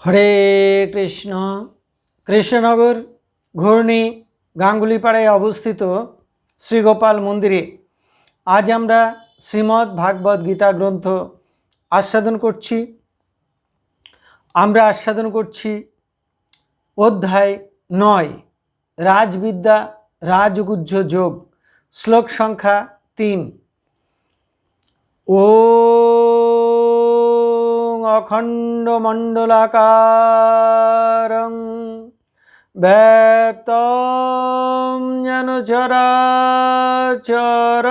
হরে কৃষ্ণ। কৃষ্ণনগর ঘূর্ণি গাঙ্গুলিপাড়ায় অবস্থিত শ্রীগোপাল মন্দিরে আজ আমরা শ্রীমদ্ ভাগবত গীতা গ্রন্থ আস্বাদন করছি। আমরা আস্বাদন করছি অধ্যায় নয়, রাজবিদ্যা, রাজগুহ্য যোগ, শ্লোক সংখ্যা তিন। অখণ্ডমণ্ডলাকারং ভ্যাপ্তম যেন চরাচর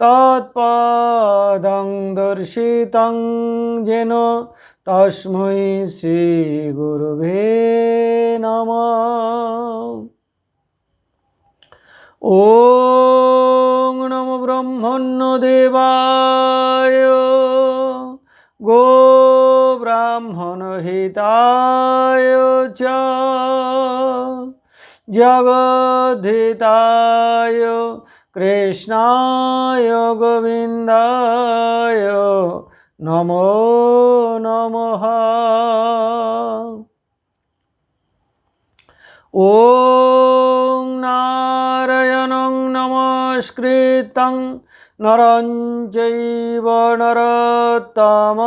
তৎপদং দর্শিত যেন তস্মৈ শ্রীগুরুভে নম ও ব্রাহ্মণ্য দেবায়। গো ব্রাহ্মণ হিতায় চ। জগদ্ধিতায় কৃষ্ণায় গোবিন্দায় নম নমঃ। ও नमस्कृतं नरं चैव नरोत्तमं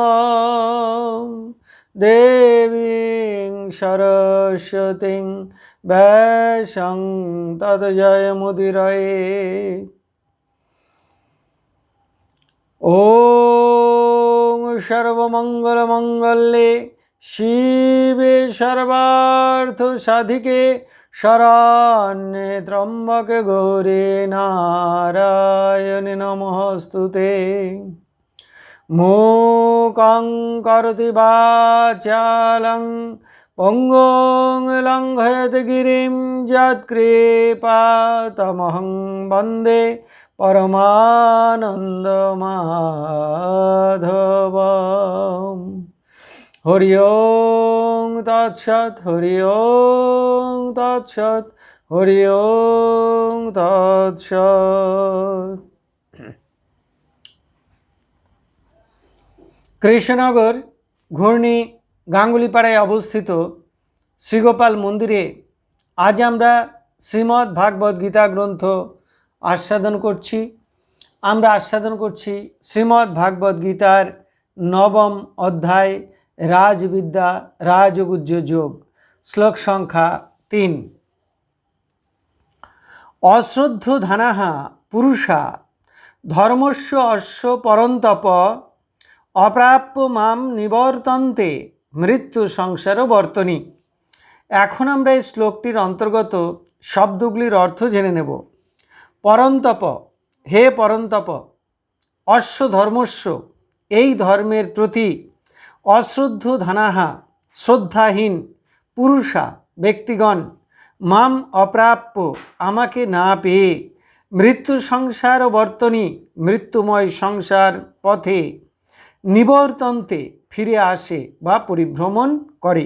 देवीं सरस्वतीं वैशं तद्जयमुदिरये ॐ सर्वमङ्गलमङ्गल्ये शिवे सर्वार्थसाधिके শরণ্যে ত্রম্বক গৌরে নারায়ণ নমস্তুতে মূকং করতি বাচালং পঙ্গং লঙ্ঘয়ত গিরিম যৎকৃপা তমহং বন্দে পরমানন্দ মাধব হরি ওং তৎসৎ, হরি ওং তৎসৎ, হরি ওং তৎসৎ। কৃষ্ণনগর ঘূর্ণি গাঙ্গুলিপাড়ায় অবস্থিত শ্রীগোপাল মন্দিরে আজ আমরা শ্রীমদ্ ভাগবত গীতা গ্রন্থ আস্বাদন করছি। আমরা আস্বাদন করছি শ্রীমদ্ ভাগবত গীতার নবম অধ্যায় রাজবিদ্যা রাজগুজ্জ যোগ শ্লোক সংখ্যা তিন। অশ্রদ্ধ ধানাহা পুরুষা, ধর্মস্য অশ্ব পরন্তপ, অপ্রাপ্য মাম নিবর্তন্তে, মৃত্যু সংসার বর্তনী। এখন আমরা এই শ্লোকটির অন্তর্গত শব্দগুলির অর্থ জেনে নেব। পরন্তপ, হে পরন্তপ, অশ্ব ধর্মস্য, এই ধর্মের প্রতি অশ্রদ্ধ ধানাহা, শ্রদ্ধাহীন, পুরুষা, ব্যক্তিগণ, মাম অপ্রাপ্য, আমাকে না পেয়ে, মৃত্যু সংসার বর্তনী, মৃত্যুময় সংসার পথে, নিবর্তন্তে ফিরে আসে বা পরিভ্রমণ করে।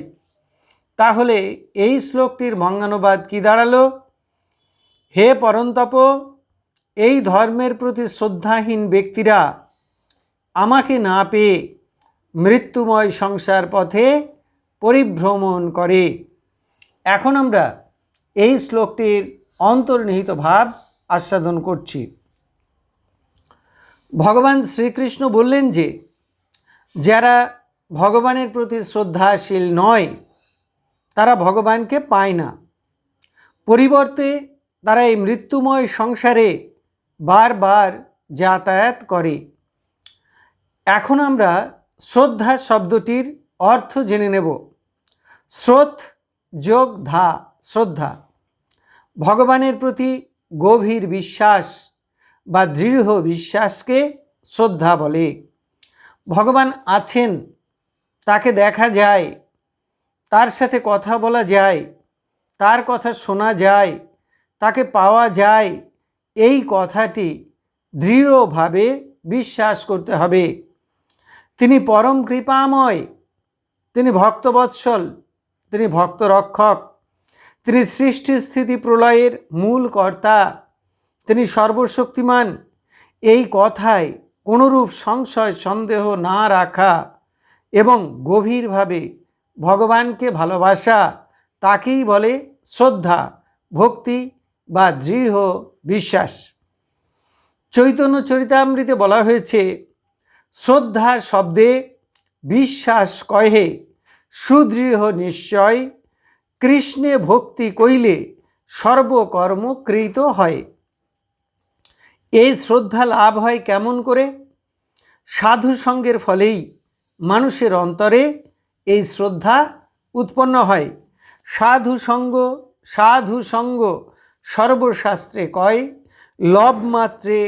তাহলে এই শ্লোকটির বঙ্গানুবাদ কি দাঁড়াল? হে পরন্তপ, এই ধর্মের প্রতি শ্রদ্ধাহীন ব্যক্তিরা আমাকে না পেয়ে মৃত্যুময় সংসার পথে পরিভ্রমণ করে। এখন আমরা এই শ্লোকটির অন্তর্নিহিত ভাব আস্বাদন করছি। ভগবান শ্রীকৃষ্ণ বললেন যে, যারা ভগবানের প্রতি শ্রদ্ধাশীল নয়, তারা ভগবানকে পায় না। পরিবর্তে তারা এই মৃত্যুময় সংসারে বারবার যাতায়াত করে। এখন আমরা শ্রদ্ধা শব্দটির অর্থ জেনে নেব। শ্রোত যোগ ধা, শ্রদ্ধা। ভগবানের প্রতি গভীর বিশ্বাস বা দৃঢ় বিশ্বাসকে শ্রদ্ধা বলে। ভগবান আছেন, তাকে দেখা যায়, তার সাথে কথা বলা যায়, তার কথা শোনা যায়, তাকে পাওয়া যায়, এই কথাটি দৃঢ়ভাবে বিশ্বাস করতে হবে। তিনি পরম কৃপাময়, তিনি ভক্তবৎসল, তিনি ভক্তরক্ষক, তিনি সৃষ্টি স্থিতি প্রলয়ের মূল কর্তা, তিনি সর্বশক্তিমান। এই কথায় কোনোরূপ সংশয়, সন্দেহ না রাখা এবং গভীরভাবে ভগবানকে ভালোবাসা, তাকেই বলে শ্রদ্ধা, ভক্তি বা দৃঢ় বিশ্বাস। চৈতন্য চরিতামৃতে বলা হয়েছে শ্রদ্ধা শব্দে বিশ্বাস কহে, সুদৃঢ় নিশ্চয়, কৃষ্ণে ভক্তি কইলে সর্বকর্ম কৃত হয়। এই শ্রদ্ধা লাভ হয় কেমন করে? সাধু সঙ্গের ফলেই মানুষের অন্তরে এই শ্রদ্ধা উৎপন্ন হয়। সাধু সঙ্গ সাধু সঙ্গ সর্বশাস্ত্রে কয়, লব মাত্রে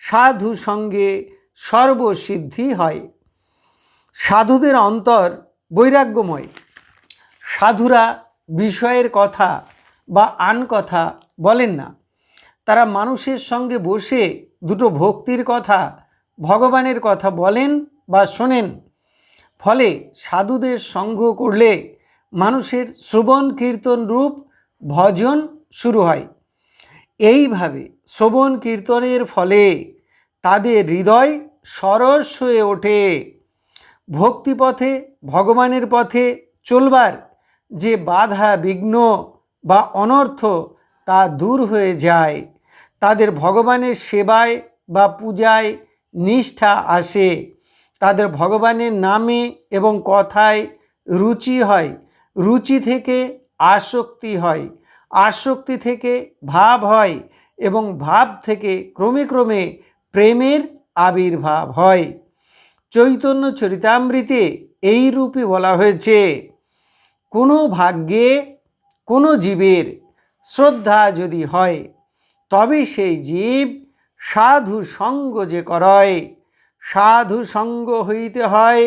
সাধু সঙ্গে সর্বসিদ্ধি হয়। সাধুদের অন্তর বৈরাগ্যময়। সাধুরা বিষয়ের কথা বা আন কথা বলেন না। তারা মানুষের সঙ্গে বসে দুটো ভক্তির কথা, ভগবানের কথা বলেন বা শোনেন। ফলে সাধুদের সঙ্গ করলে মানুষের শ্রবণ কীর্তন রূপ ভজন শুরু হয়। এইভাবে শ্রবণ কীর্তনের ফলে তাদের হৃদয় সরস হয়ে ওঠে। ভক্তিপথে, ভগবানের পথে চলবার যে বাধা বিঘ্ন বা অনর্থ তা দূর হয়ে যায়। তাদের ভগবানের সেবায় বা পূজায় নিষ্ঠা আসে। তাদের ভগবানের নামে এবং কথায় রুচি হয়। রুচি থেকে আসক্তি হয়। আসক্তি থেকে ভাব হয় এবং ভাব থেকে ক্রমে ক্রমে প্রেমের আবির্ভাব হয়। চৈতন্য চরিতামৃতে এই রূপে বলা হয়েছে, কোনো ভাগ্যে কোনো জীবের শ্রদ্ধা যদি হয়, তবে সেই জীব সাধু সঙ্গ যে করয়, সাধু সঙ্গ হইতে হয়,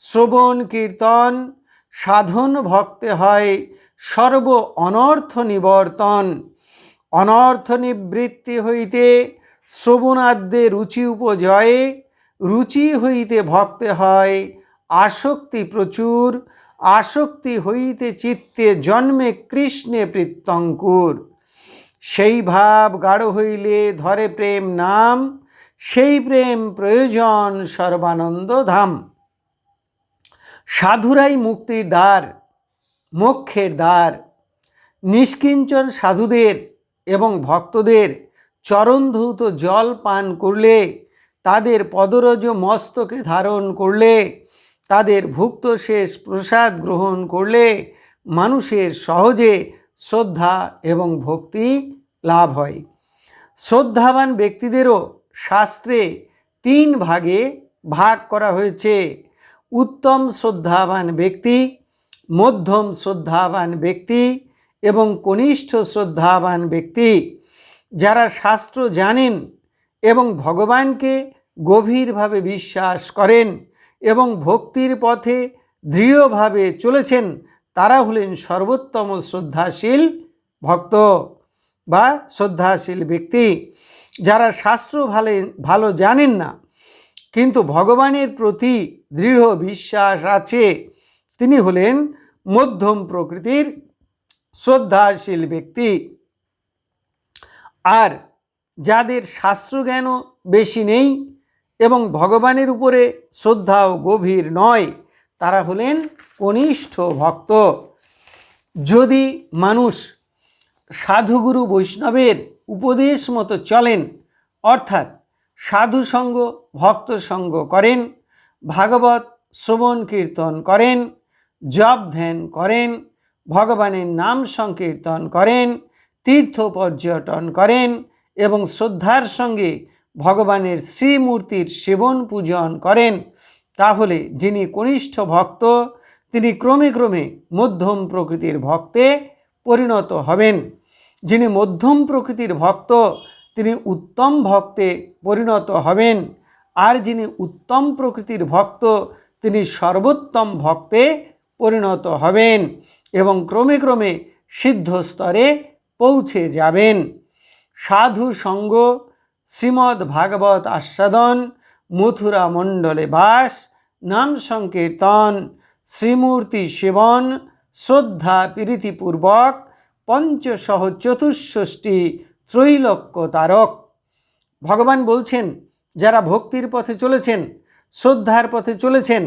শ্রবণ কীর্তন, সাধন ভক্তে হয়, সর্ব অনর্থ নিবর্তন, অনর্থ নিবৃত্তি হইতে শ্রবণাদ্যে রুচি উপজয়ে, রুচি হইতে ভক্তে হয়, আসক্তি প্রচুর, আসক্তি হইতে চিত্তে জন্মে কৃষ্ণে প্রীত্যঙ্কুর। সেই ভাব গাঢ় হইলে ধরে প্রেম নাম, সেই প্রেম প্রয়োজন সর্বানন্দ ধাম। সাধুরাই মুক্তির দ্বার, মোক্ষের দ্বার। নিষ্কিঞ্চন সাধুদের এবং ভক্তদের চরণধৌত জল পান করলে, তাদের পদরজ মস্তকে ধারণ করলে, তাদের ভুক্ত শেষ প্রসাদ গ্রহণ করলে, মানুষের সহজে শ্রদ্ধা এবং ভক্তি লাভ হয়। শ্রদ্ধাবান ব্যক্তিদেরও শাস্ত্রে তিন ভাগে ভাগ করা হয়েছে। উত্তম শ্রদ্ধাবান ব্যক্তি, মধ্যম শ্রদ্ধাবান ব্যক্তি এবং কনিষ্ঠ শ্রদ্ধাবান ব্যক্তি। যারা শাস্ত্র জানেন এবং ভগবানকে গভীরভাবে বিশ্বাস করেন এবং ভক্তির পথে দৃঢ়ভাবে চলেছেন, তারা হলেন সর্বোত্তম শ্রদ্ধাশীল ভক্ত বা শ্রদ্ধাশীল ব্যক্তি। যারা শাস্ত্র ভালো ভালো জানেন না, কিন্তু ভগবানের প্রতি দৃঢ় বিশ্বাস আছে, তিনি হলেন মধ্যম প্রকৃতির শ্রদ্ধাশীল ব্যক্তি। আর যাদের শাস্ত্রজ্ঞানও বেশি নেই এবং ভগবানের উপরে শ্রদ্ধাও গভীর নয়, তারা হলেন কনিষ্ঠ ভক্ত। যদি মানুষ সাধুগুরু বৈষ্ণবের উপদেশ মতো চলেন, অর্থাৎ সাধু সঙ্গ, ভক্ত সঙ্গ করেন, ভাগবত শ্রবণ কীর্তন করেন, জপ ধ্যান করেন, ভগবানের নাম সংকীর্তন করেন তীর্থ পর্যটন করেন এবং শ্রদ্ধার সঙ্গে ভগবানের শ্রীমূর্তির সেবন পূজন করেন। তাহলে যিনি কনিষ্ঠ ভক্ত, তিনি ক্রমে ক্রমে মধ্যম প্রকৃতির ভক্তে পরিণত হবেন। যিনি মধ্যম প্রকৃতির ভক্ত, তিনি উত্তম ভক্তে পরিণত হবেন। আর যিনি উত্তম প্রকৃতির ভক্ত, তিনি সর্বোত্তম ভক্তে পরিণত হবেন এবং ক্রমে ক্রমে সিদ্ধ স্তরে পৌঁছে যাবেন। সাধু সঙ্গ, শ্রীমদ্ ভাগবত আস্বাদন, মথুরা মণ্ডলে বাস, নাম সংকীর্তন, শ্রীমূর্তি সেবন, শ্রদ্ধা প্রীতিপূর্বক পঞ্চসহ চতুষ্ষষ্ঠী ত্রৈলক্য তারক। ভগবান বলছেন, যারা ভক্তির পথে চলেছেন, শ্রদ্ধার পথে চলেছেন,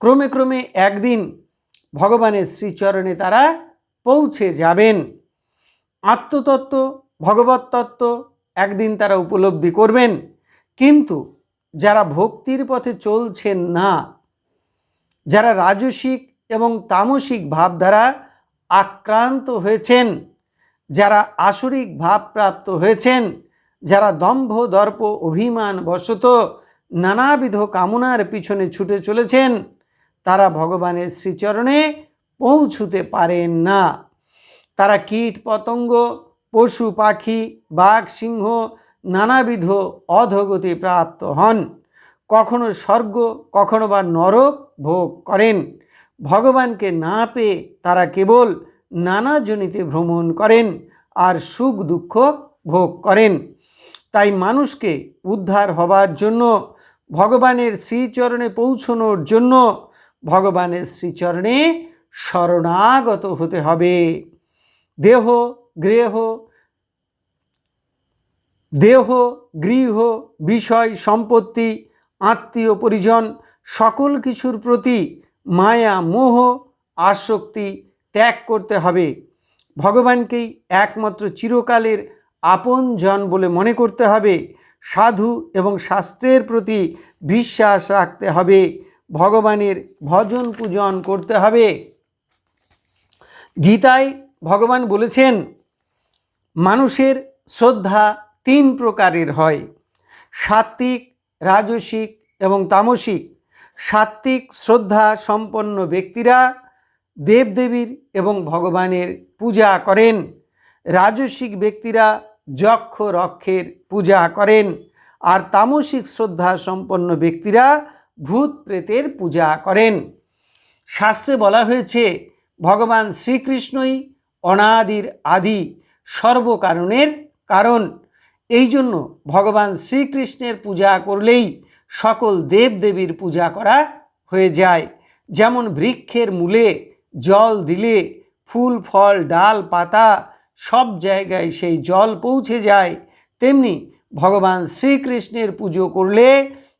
ক্রমে ক্রমে একদিন ভগবানের শ্রীচরণে তারা পৌঁছে যাবেন। আত্মতত্ত্ব, ভগবত তত্ত্ব একদিন তারা উপলব্ধি করবেন। কিন্তু যারা ভক্তির পথে চলছেন না, যারা রাজসিক এবং তামসিক ভাবধারা আক্রান্ত হয়েছেন, যারা আসরিক ভাবপ্রাপ্ত হয়েছেন, যারা দম্ভ দর্প অভিমান বশত নানাবিধ কামনার পিছনে ছুটে চলেছেন, তারা ভগবানের শ্রীচরণে পৌঁছুতে পারেন না। তারা কীট, পতঙ্গ, পশু, পাখি, বাঘ, সিংহ, নানাবিধ অধগতি প্রাপ্ত হন। কখনো স্বর্গ, কখনো বা নরক ভোগ করেন। ভগবানকে না পেয়ে তারা কেবল নানা জনিতে ভ্রমণ করেন আর সুখ, দুঃখ ভোগ করেন। তাই মানুষকে উদ্ধার হবার জন্য, ভগবানের শ্রীচরণে পৌঁছনোর জন্য, ভগবানের শ্রীচরণে শরণাগত হতে হবে। দেহ গৃহ দেহ, গৃহ, বিষয়, সম্পত্তি, আত্মীয়, পরিজন, সকল কিছুর প্রতি মায়া, মোহ, আসক্তি ত্যাগ করতে হবে। ভগবানকেই একমাত্র চিরকালের আপনজন বলে মনে করতে হবে। সাধু এবং শাস্ত্রের প্রতি বিশ্বাস রাখতে হবে। ভগবানের ভজন পূজন করতে হবে। গীতায় ভগবান বলেছেন, মানুষের শ্রদ্ধা তিন প্রকারের হয়। সাত্ত্বিক, রাজসিক এবং তামসিক। সাত্ত্বিক শ্রদ্ধা সম্পন্ন ব্যক্তিরা দেবদেবীর এবং ভগবানের পূজা করেন। রাজসিক ব্যক্তিরা যক্ষ রক্ষের পূজা করেন। আর তামসিক শ্রদ্ধা সম্পন্ন ব্যক্তিরা ভূত প্রেতের পূজা করেন। শাস্ত্রে বলা হয়েছে, ভগবান শ্রীকৃষ্ণই অনাদির আদি সর্বকারণের কারণ। এই জন্য ভগবান শ্রীকৃষ্ণের পূজা করলেই সকল দেবদেবীর পূজা করা হয়ে যায়। যেমন বৃক্ষের মূলে জল দিলে ফুল, ফল, ডাল, পাতা সব জায়গায় সেই জল পৌঁছে যায়। তেমনি ভগবান শ্রীকৃষ্ণের পুজো করলে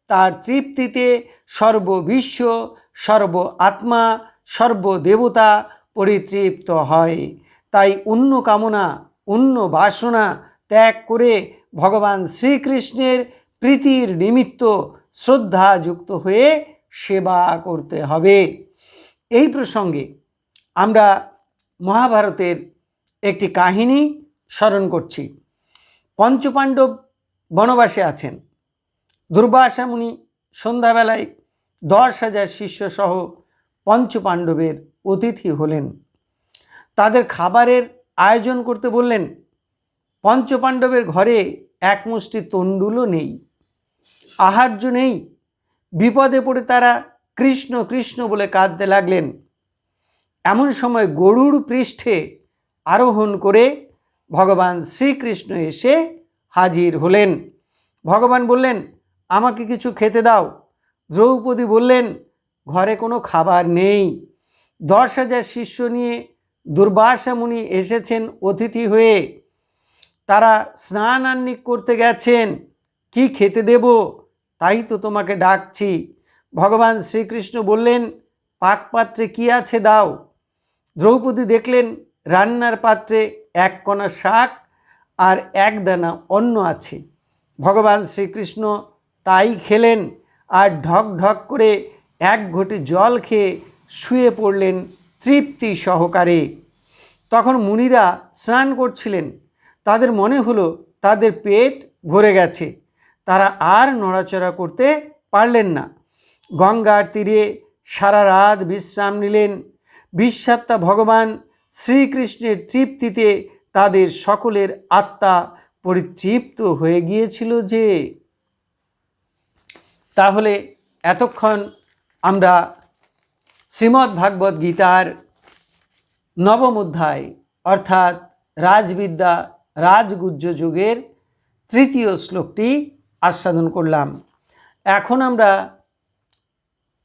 তার তৃপ্তিতে সর্ববিশ্ব, সর্ব আত্মা সর্বদেবতা পরিতৃপ্ত হয়। তাই অন্য কামনা, অন্য বাসনা ত্যাগ করে ভগবান শ্রীকৃষ্ণের প্রীতির নিমিত্ত শ্রদ্ধাযুক্ত হয়ে সেবা করতে হবে। এই প্রসঙ্গে আমরা মহাভারতের একটি কাহিনী স্মরণ করছি। পঞ্চপাণ্ডব বনবাসে আছেন। দুর্বাসা মুনি সন্ধ্যাবেলায় দশ হাজার শিষ্যসহ পঞ্চপাণ্ডবের অতিথি হলেন। তাদের খাবারের আয়োজন করতে বললেন, পঞ্চপাণ্ডবের ঘরে এক মুষ্টি তণ্ডুলও নেই, আহার্য নেই। বিপদে পড়ে তারা কৃষ্ণ কৃষ্ণ বলে কাঁদতে লাগলেন। এমন সময় গরুর পৃষ্ঠে আরোহণ করে ভগবান শ্রীকৃষ্ণ এসে হাজির হলেন। ভগবান বললেন, আমাকে কিছু খেতে দাও। দ্রৌপদী বললেন, ঘরে কোনো খাবার নেই। দশ হাজার শিষ্য নিয়ে দুর্বাসা মুনি এসেছেন অতিথি হয়ে। তারা স্নান আন্নিক করতে গেছেন। কি খেতে দেব? তাই তো তোমাকে ডাকছি। ভগবান শ্রীকৃষ্ণ বললেন, পাকপাত্রে কি আছে দাও? দ্রৌপদী দেখলেন, রান্নার পাত্রে এক কণা শাক আর এক দানা অন্ন আছে। ভগবান শ্রীকৃষ্ণ তাই খেলেন আর ঢক ঢক করে এক ঘটি জল খেয়ে শুয়ে পড়লেন তৃপ্তি সহকারে। তখন মুনিরা স্নান করছিলেন। তাদের মনে হলো তাদের পেট ভরে গেছে। তারা আর নড়াচড়া করতে পারলেন না। গঙ্গার তীরে সারা রাত বিশ্রাম নিলেন। বিশ্বাত্মা ভগবান শ্রীকৃষ্ণের তৃপ্তিতে তাদের সকলের আত্মা পরিতৃপ্ত হয়ে গিয়েছিল যে, তাহলে এতক্ষণ আমরা শ্রীমদ্ ভাগবত গীতার নবম অধ্যায়, অর্থাৎ রাজবিদ্যা, রাজগুজ্জ যুগের তৃতীয় শ্লোকটি আস্বাদন করলাম। এখন আমরা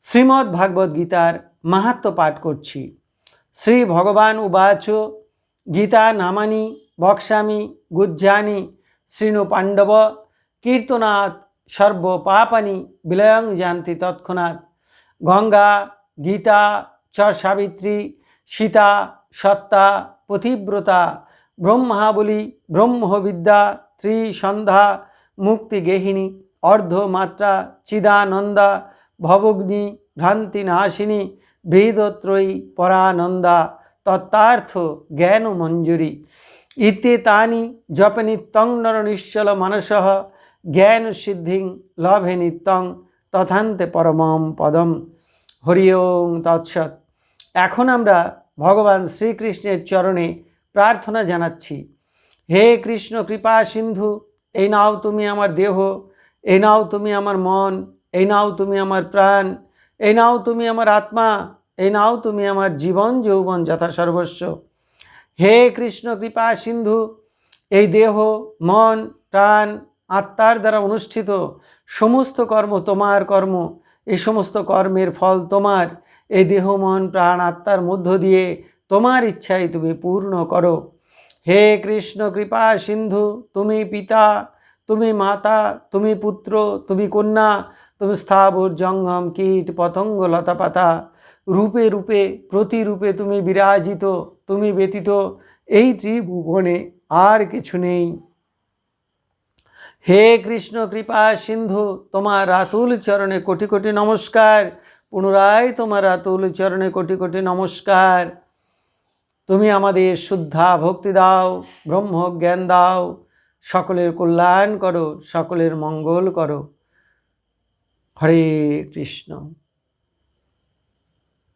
শ্রীমদ্ ভাগবত গীতার মাহাত্ম পাঠ করছি। শ্রী ভগবান উবাচ, গীতা নামানি বক্সামি গুজ্জানি শৃণু পাণ্ডব, কীর্তনাথ সর্ব পাপানি বিলয়ং জানতি তৎক্ষণাৎ, গঙ্গা গীতা সাবিত্রী সীতা, সত্তা, পথিব্রতা, ব্রহ্মাবলী, ব্রহ্মবিদ্যা, ত্রিসন্ধ্যা মুক্তিগেহিনী অর্ধমাত্রা, চিদানন্দা, ভবগ্নি, ভ্রান্তিনাশিনী বেদত্রয়ী পরানন্দা, তত্ত্বার্থ জ্ঞান মঞ্জুরি ইতে তানি জপে নিত্যং নর নিশ্চল মানস জ্ঞান সিদ্ধিং লভে নিত্যং, তথান্তে পরমম পদম। হরি ওং তৎসৎ। এখন আমরা ভগবান শ্রীকৃষ্ণের চরণে প্রার্থনা জানাচ্ছি। হে কৃষ্ণ, কৃপা সিন্ধু, এই নাও তুমি আমার দেহ, এই নাও তুমি আমার মন, এই নাও তুমি আমার প্রাণ, এই নাও তুমি আমার আত্মা, এই নাও তুমি আমার জীবন, যৌবন যথা সর্বস্ব। হে কৃষ্ণ, কৃপা সিন্ধু, এই দেহ, মন, প্রাণ, আত্মার দ্বারা অনুষ্ঠিত সমস্ত কর্ম তোমার কর্ম। এই সমস্ত কর্মের ফল তোমার। এই দেহ, মন, প্রাণ, আত্মার মধ্য দিয়ে তোমার ইচ্ছাই তুমি পূর্ণ করো। হে কৃষ্ণ, কৃপা, সিন্ধু, তুমি পিতা, তুমি মাতা, তুমি পুত্র, তুমি কন্যা, তুমি স্থাবর, জঙ্গম, কীট, পতঙ্গ, লতাপাতা। রূপে রূপে, প্রতিরূপে তুমি বিরাজিত, তুমি ব্যতীত, এই ত্রিভুবনে আর কিছু নেই। হে কৃষ্ণ, কৃপা, সিন্ধু, তোমার রাতুল চরণে কোটি কোটি নমস্কার। পুনরায় তোমার রাতুল চরণে কোটি কোটি নমস্কার। তুমি আমাদের শুদ্ধা ভক্তি দাও ব্রহ্ম জ্ঞান দাও, সকলের কল্যাণ করো, সকলের মঙ্গল করো। হরে কৃষ্ণ।